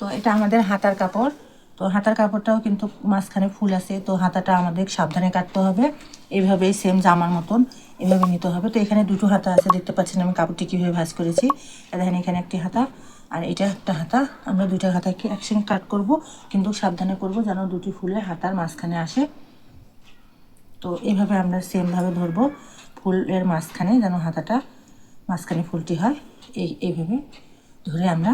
তো এটা আমাদের হাতার কাপড়। তো হাতার কাপড়টাও কিন্তু মাঝখানে ফুল আছে, তো হাতাটা আমাদের সাবধানে কাটতে হবে। এইভাবেই সেম জামার মতন এভাবে নিতে হবে। তো এখানে দুটো হাতা আছে, দেখতে পাচ্ছেন আমি কাপড়টি কীভাবে ভাজ করেছি। দেখেন এখানে একটি হাতা, আর এটা একটা হাতা। আমরা দুইটা হাতাকে একসঙ্গে কাট করব, কিন্তু সাবধানে করব যেন দুটি ফুলে হাতার মাঝখানে আসে। তো এভাবে আমরা সেমভাবে ধরবো ফুলের মাঝখানে যেন হাতাটা, মাঝখানে ফুলটি হয়। এই, এইভাবে ধরে আমরা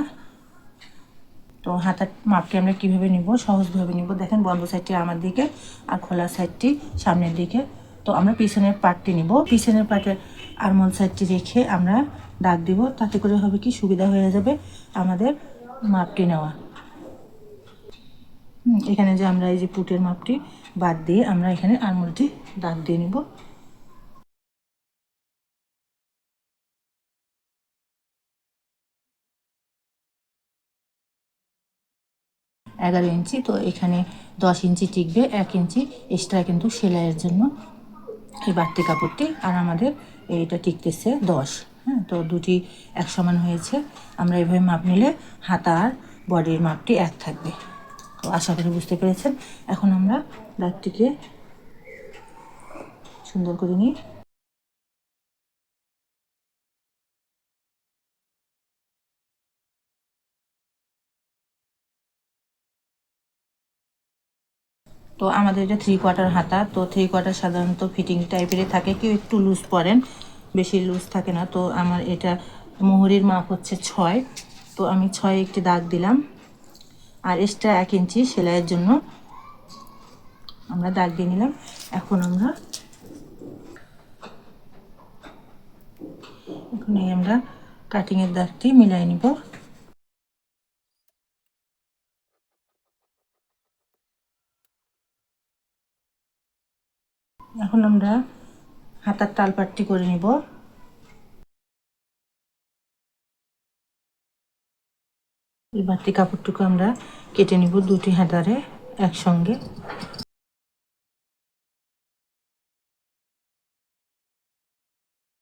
তো হাতার মাপটি আমরা কীভাবে নিব? সহজভাবে নিব। দেখেন বন্ধ সাইডটি আমার দিকে আর খোলা সাইডটি সামনের দিকে। তো আমরা পিছনের পার্টটি নিব। পিছনের পার্টের আরমল সাইডটি রেখে আমরা দাগ দিব। তাতে করে হবে কি, সুবিধা হয়ে যাবে আমাদের মাপটি নেওয়া। এখানে যে আমরা এই যে পুটের মাপটি বাদ দিয়ে আমরা এখানে আরমলটি দাগ দিয়ে নিব। এগারো ইঞ্চি, তো এখানে দশ ইঞ্চি টিকবে, এক ইঞ্চি এক্সট্রা কিন্তু সেলাইয়ের জন্য এই বাড়তি কাপড়টি। আর আমাদের এইটা টিকতেছে দশ হ্যাঁ তো দুটি এক সমান হয়েছে। আমরা এভাবে মাপ নিলে হাতা আর বডির মাপটি এক থাকবে। তো আশা করি বুঝতে পেরেছেন। এখন আমরা দাগটিকে সুন্দর করে নিই তো আমাদের এটা থ্রি কোয়ার্টার হাতা, তো থ্রি কোয়ার্টার সাধারণত ফিটিং টাইপেরই থাকে। কেউ একটু লুজ পরেন, বেশি লুজ থাকে না। তো আমার এটা মোহরির মাপ হচ্ছে ছয়। তো আমি ছয় একটি দাগ দিলাম। আর এক্সট্রা এক ইঞ্চি সেলাইয়ের জন্য আমরা দাগ দিয়ে নিলাম। এখন আমরা এখন এই আমরা কাটিংয়ের দাগটি মিলাই নিব। এখন আমরা হাতার তালপাটটি করে নিব। এই বাড়তি কাপড়টুকু আমরা কেটে নিব দুটি হাতারে একসঙ্গে।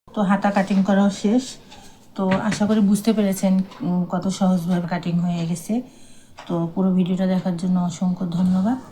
তো হাতা কাটিং করাও শেষ। তো আশা করি বুঝতে পেরেছেন কত সহজভাবে কাটিং হয়ে গেছে। তো পুরো ভিডিওটা দেখার জন্য অসংখ্য ধন্যবাদ।